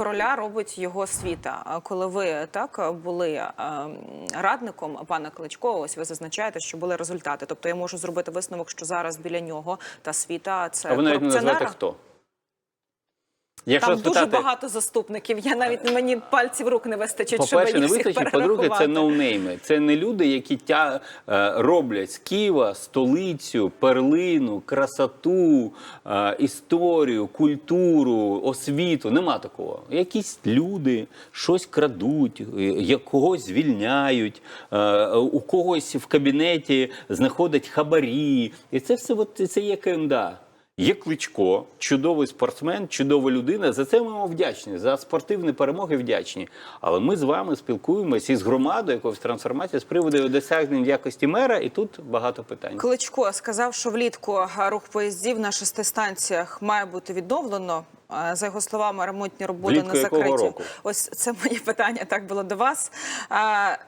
Короля робить його світа. Коли ви так були е, радником пана Кличко, ось ви зазначаєте, що були результати. Тобто я можу зробити висновок, що зараз біля нього та світа це А ви навіть не корупціонера. хто. Якщо Там дуже багато заступників. Я навіть мені пальців рук не вистачить, щоб їх не вистачить, по-друге, це ноунейми. Це не люди, які тя, е, роблять з Києва столицю, перлину, красоту, е, історію, культуру, освіту. Нема такого. Якісь люди щось крадуть, е, когось звільняють, у когось в кабінеті знаходять хабарі. І це все от, це є КМДА. Є Кличко, чудовий спортсмен, чудова людина. За це ми вдячні. За спортивні перемоги вдячні. Але ми з вами спілкуємося із громадою якоїсь трансформації з приводу досягнень якості мера, і тут багато питань. Кличко сказав, що влітку рух поїздів на шести станціях має бути відновлено. За його словами, ремонтні роботи Влітку не якого закриті. року? Ось це моє питання. Так було до вас.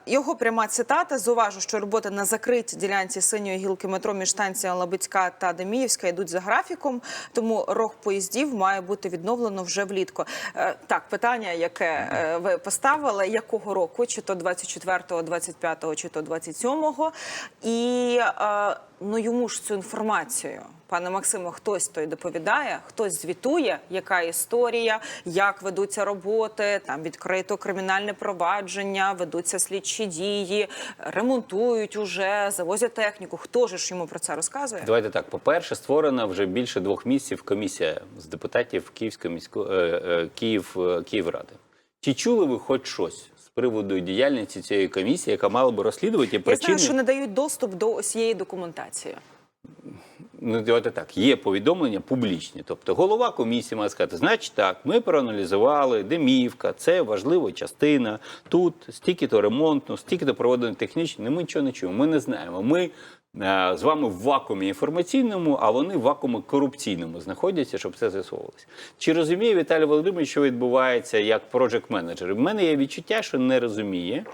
Його пряма цитата. Зуважу, що роботи на закритій ділянці синьої гілки метро між станціями Лабицька та Деміївська йдуть за графіком. Тому рух поїздів має бути відновлено вже влітку. Е, Так, питання, яке е, ви поставили, якого року, чи то 24-го, 25-го, чи то 27-го. І е, ну йому ж цю інформацію, пане Максимо, хтось той доповідає, хтось звітує, яка історія, як ведуться роботи, там відкрито кримінальне провадження, ведуться слідчі дії, ремонтують уже, завозять техніку. Хто ж йому про це розказує? Давайте так. По-перше, створена вже більше двох місяців комісія з депутатів Київської міської е, е, Київ е, Київради. Чи чули ви хоч щось з приводу діяльності цієї комісії, яка мала би розслідувати Я причини? знаю, що не дають доступ до усієї документації. Ну, давайте так, є повідомлення публічні. Тобто голова комісії має сказати, значить так, ми проаналізували, Демівка, це важлива частина. Тут стільки-то ремонтну, стільки-то проведено технічно. Ми нічого не чуємо, ми не знаємо. Ми е, з вами в вакуумі інформаційному, а вони в вакуумі корупційному знаходяться, щоб це з'ясовувалося. Чи розуміє Віталій Володимирович, що відбувається як проджект менеджер? У мене є відчуття, що не розуміє.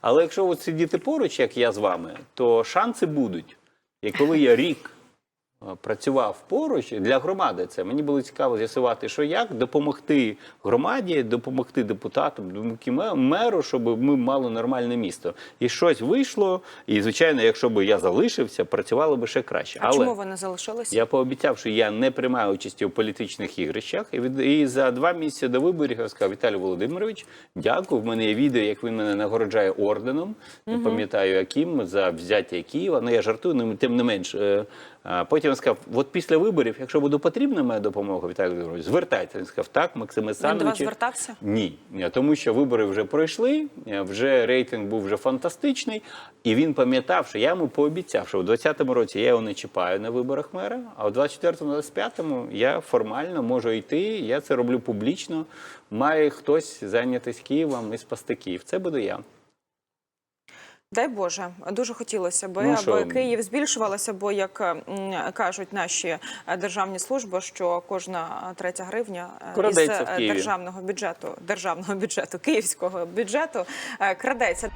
Але якщо от сидіти поруч, як я з вами, то шанси будуть. І коли я рік працював поруч для громади, це мені було цікаво з'ясувати, що як допомогти громаді, допомогти депутатам, допомогти меру, щоб ми мали нормальне місто. І щось вийшло. І звичайно, якщо б я залишився, працювало б ще краще. А Але чому ви не залишилися? я пообіцяв, що я не приймаю участі у політичних ігрищах. І, від, і за два місяці до виборів я сказав, Віталій Володимирович, дякую. В мене є відео, як він мене нагороджає орденом. Не пам'ятаю, яким за взяття Києва. Ну я жартую, ну тим не менш. е, Потім він сказав: от після виборів, якщо буде потрібна моя допомога, Віталій Володимирович, звертайтеся. Він сказав, так, Максим Він до вас звертався? Ні, тому що вибори вже пройшли, е, вже рейтинг був вже фантастичний, і він пам'ятав, що я йому пообіцяв, що у 2020 році я його не чіпаю на виборах мера, а у 2024-2025 я формально можу йти. Я це роблю публічно. Має хтось зайнятися Києвом і спасти Київ. Це буду я. Дай Боже, дуже хотілося би, Ну, аби? Київ збільшувалося, бо як кажуть наші е, державні служби, що кожна третя гривня крадеться із Крадеться е, Києві. державного бюджету, державного бюджету, київського бюджету е, крадеться.